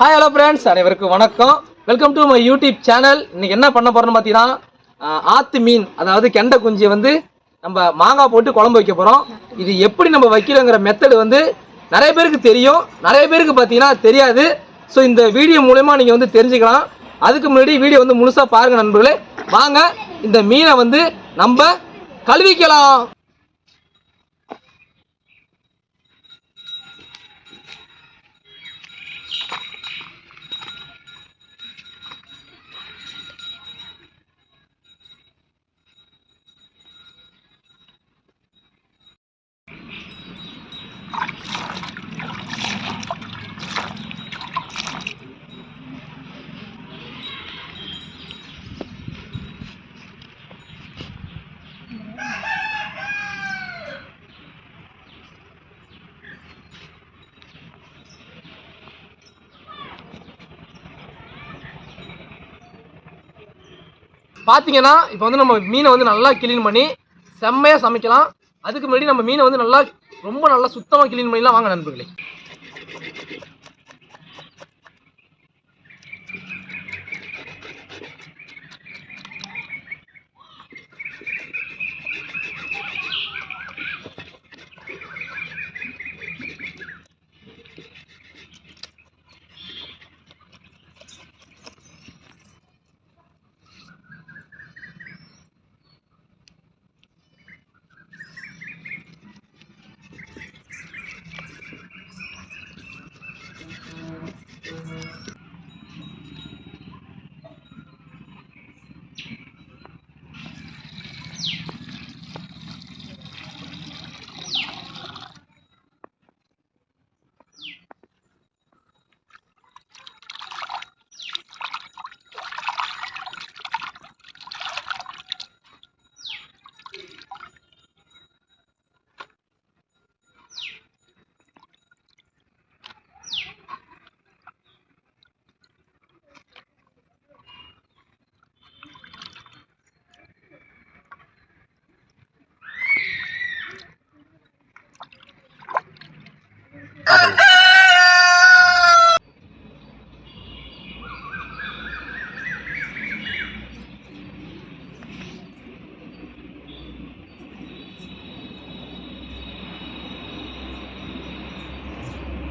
Hi hello friends அனைவருக்கும் வணக்கம். Welcome to my YouTube channel இன்னைக்கு என்ன பண்ண போறோம்னு பார்த்தீங்கன்னா ஆத்து மீன் அதாவது கெண்டை குஞ்சியை வந்து நம்ம மாங்காய் போட்டு குழம்பு வைக்க போகிறோம் இது எப்படி நம்ம வைக்கிறோங்கிற மெத்தடு வந்து நிறைய பேருக்கு தெரியும். நிறைய பேருக்கு பார்த்தீங்கன்னா தெரியாது. ஸோ இந்த வீடியோ மூலயமா நீங்கள் வந்து தெரிஞ்சுக்கலாம். அதுக்கு முன்னாடி வீடியோ வந்து முழுசாக பாருங்க நண்பர்களே. வாங்க இந்த மீனை வந்து நம்ம கழுவிக்கலாம். பார்த்தீங்கன்னா இப்போ வந்து நம்ம மீனை வந்து நல்லா கிளீன் பண்ணி செம்மையாக சமைக்கலாம். அதுக்கு முன்னாடி நம்ம மீனை வந்து நல்லா ரொம்ப நல்லா சுத்தமாக கிளீன் பண்ணிலாம் வாங்க நண்பர்களே.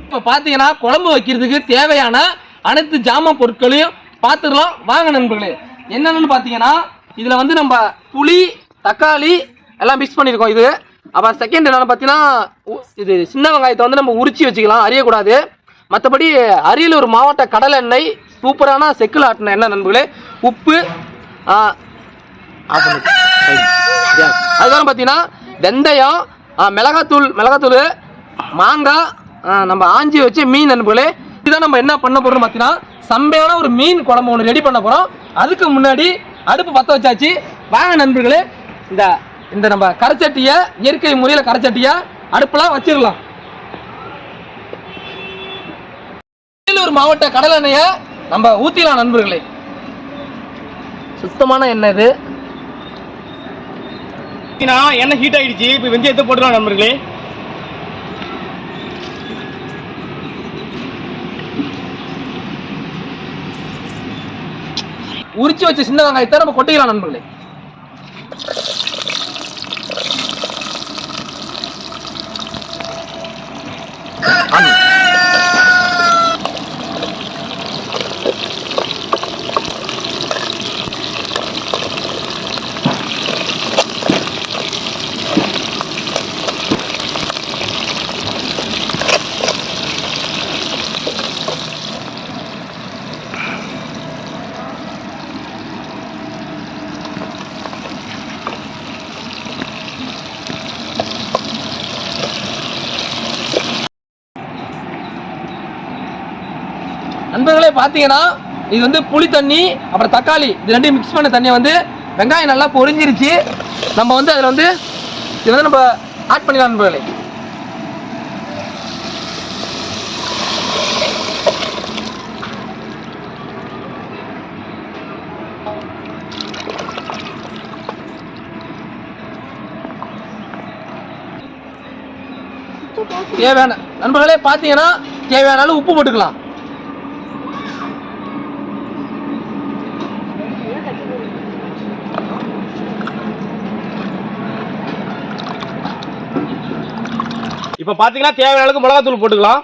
இப்போ பார்த்தீங்கன்னா குழம்பு வைக்கிறதுக்கு தேவையான அனைத்து ஜாமான் பொருட்களையும் பார்த்துடலாம் வாங்க நண்பர்களே என்னென்னு பார்த்தீங்கன்னா இதில் வந்து நம்ம புளி தக்காளி எல்லாம் மிக்ஸ் பண்ணியிருக்கோம் இது அப்புறம் செகண்ட் என்னென்னு பார்த்தீங்கன்னா உ- இது சின்ன வெங்காயத்தை வந்து நம்ம உரிச்சு வச்சுக்கலாம் அறியக்கூடாது மற்றபடி அரியலூர் மாவட்ட கடலை எண்ணெய் சூப்பரான செக்கில் ஆட்டின எண்ணெய் நண்பர்களே உப்பு அதுக்கப்புறம் பார்த்தீங்கன்னா வெந்தயம் மிளகாத்தூள் மிளகாத்தூள் மாங்காய் நம்ம ஆஞ்சி வச்சு மீன் நண்பர்களே இதுதான் நம்ம என்ன பண்ண போறோம்னு பார்த்தீங்கன்னா சம்பையான ஒரு மீன் குழம்பு ஒன்று ரெடி பண்ண போகிறோம் அதுக்கு முன்னாடி அடுப்பு பற்ற வச்சாச்சு. வாங்க நண்பர்களே இந்த இந்த நம்ம கரைச்சட்டியை இயற்கை முறையில் கரைச்சட்டியை அடுப்பெல்லாம் வச்சிடலாம் வேலூர் மாவட்ட கடல் எண்ணெயை நம்ம ஊற்றிடலாம் நண்பர்களே. சுத்தமான எண்ணெய் இது. எண்ணெய் ஹீட் ஆயிடுச்சு இப்போ வெந்தயத்தை போட்டுக்கலாம் நண்பர்களே. உரிச்சு வச்ச சின்ன வெங்காயத்தை நம்ம கொட்டிக்கலாம் நண்பர்களே ஆமா. நண்பர்களே பார்த்தீங்கன்னா இது வந்து புளி தண்ணி அப்புறம் தக்காளி இது ரெண்டையும் மிக்ஸ் பண்ண தண்ணியை வந்து வெங்காயம் நல்லா பொரிஞ்சிருச்சு. நம்ம வந்து அதில் வந்து இது வந்து நம்ம ஆட் பண்ணிடலாம் நண்பர்களே. தேவையான நண்பர்களே பார்த்தீங்கன்னா தேவையான அளவு உப்பு போட்டுக்கலாம். இப்போ பார்த்தீங்கன்னா தேவையான அளவுக்கு மிளகாத்தூள் போட்டுக்கலாம்.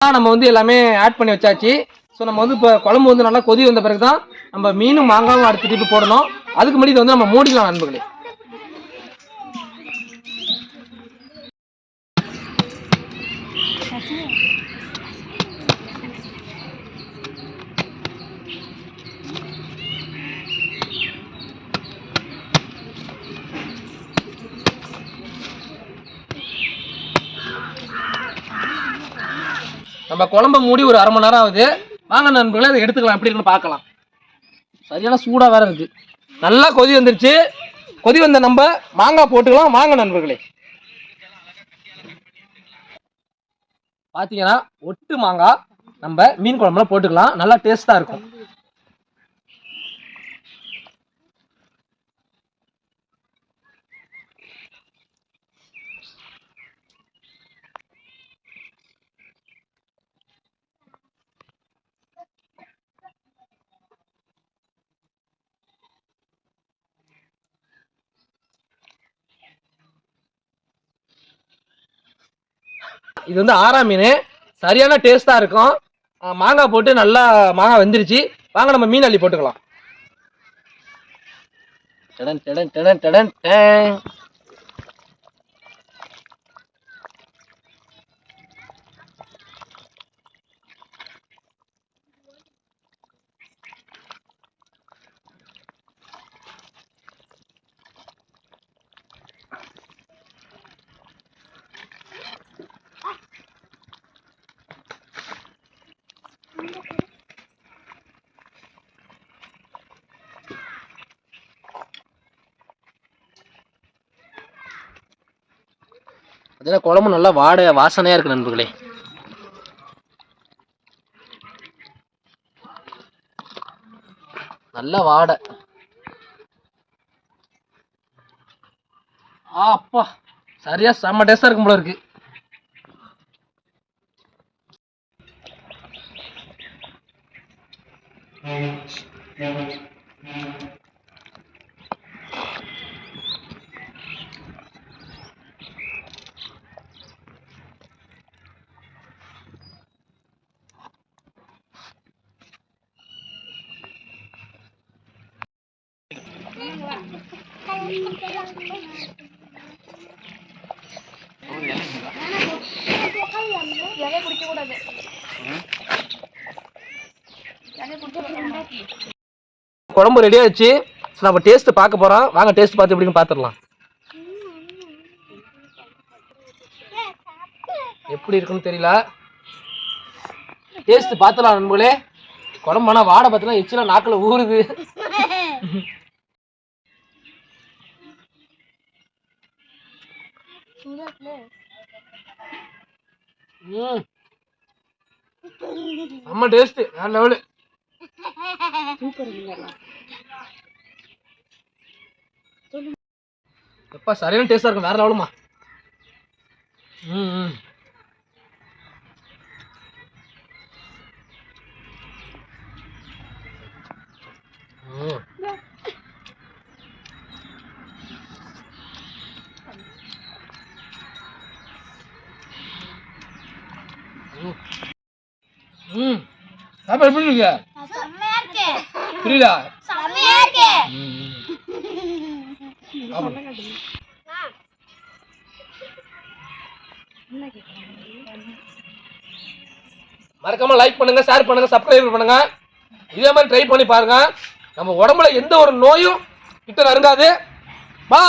நம்ம வந்து எல்லாமே ஆட் பண்ணி வச்சாச்சு. ஸோ நம்ம வந்து இப்போ குழம்பு வந்து நல்லா கொதி வந்த பிறகு தான் நம்ம மீனும் மாங்காவும் அடுத்த டிப்பு போடணும். அதுக்கு முன்னாடி இதை வந்து நம்ம மூடிக்கலாம் நண்பர்களே. நம்ம குழம்ப மூடி ஒரு அரை மணி நேரம் ஆகுது. வாங்க நண்பர்களே அதை எடுத்துக்கலாம். எப்படி இருக்குன்னு பார்க்கலாம். சரியான சூடாக வேற இருக்கு. நல்லா கொதி வந்துருச்சு. கொதி வந்த நம்ம மாங்காய் போட்டுக்கலாம். வாங்க நண்பர்களே. பார்த்தீங்கன்னா ஒட்டு மாங்காய் நம்ம மீன் குழம்புல போட்டுக்கலாம். நல்லா டேஸ்ட்டாக இருக்கும். இது வந்து ஆறாம் மீன். சரியான டேஸ்ட்டாக இருக்கும். மாங்காய் போட்டு நல்லா மாங்காய் வெந்துருச்சு. வாங்க நம்ம மீன் அள்ளி போட்டுக்கலாம். டடன் டடன் டடன் டடன் டேன். குழம்பு நல்லா வாட வாசனையா இருக்கு நண்பர்களே. நல்ல வாடை. ஆ அப்பா. சரியா செம்ம டேஸ்டா இருக்கும் போல இருக்கு. குழம்பு ரெடி ஆயிடுச்சு. நம்ம டேஸ்ட் பார்க்க போறோம். வாங்க டேஸ்ட் பார்த்து எப்படின்னு பாத்துடலாம் எப்படி இருக்குன்னு தெரியல. டேஸ்ட் பார்த்துலாம் நண்பர்களே. குழம்பு ஆனால் வாடை பார்த்தீங்கன்னா எச்சில நாக்கில் ஊறுது. ம். செம்ம டேஸ்ட் வேற லெவலு எப்பா சரியான டேஸ்டா இருக்கும். வேற லெவலுமா. ம். ம். ம் சாப்பாடு எப்படி இருக்கு புரியுதா? மறக்காம லைக் பண்ணுங்க ஷேர் பண்ணுங்க சப்ஸ்கிரைப் பண்ணுங்க. இதே மாதிரி ட்ரை பண்ணி பாருங்க. நம்ம உடம்புல எந்த ஒரு நோயும் கிட்ட நறுங்காது பா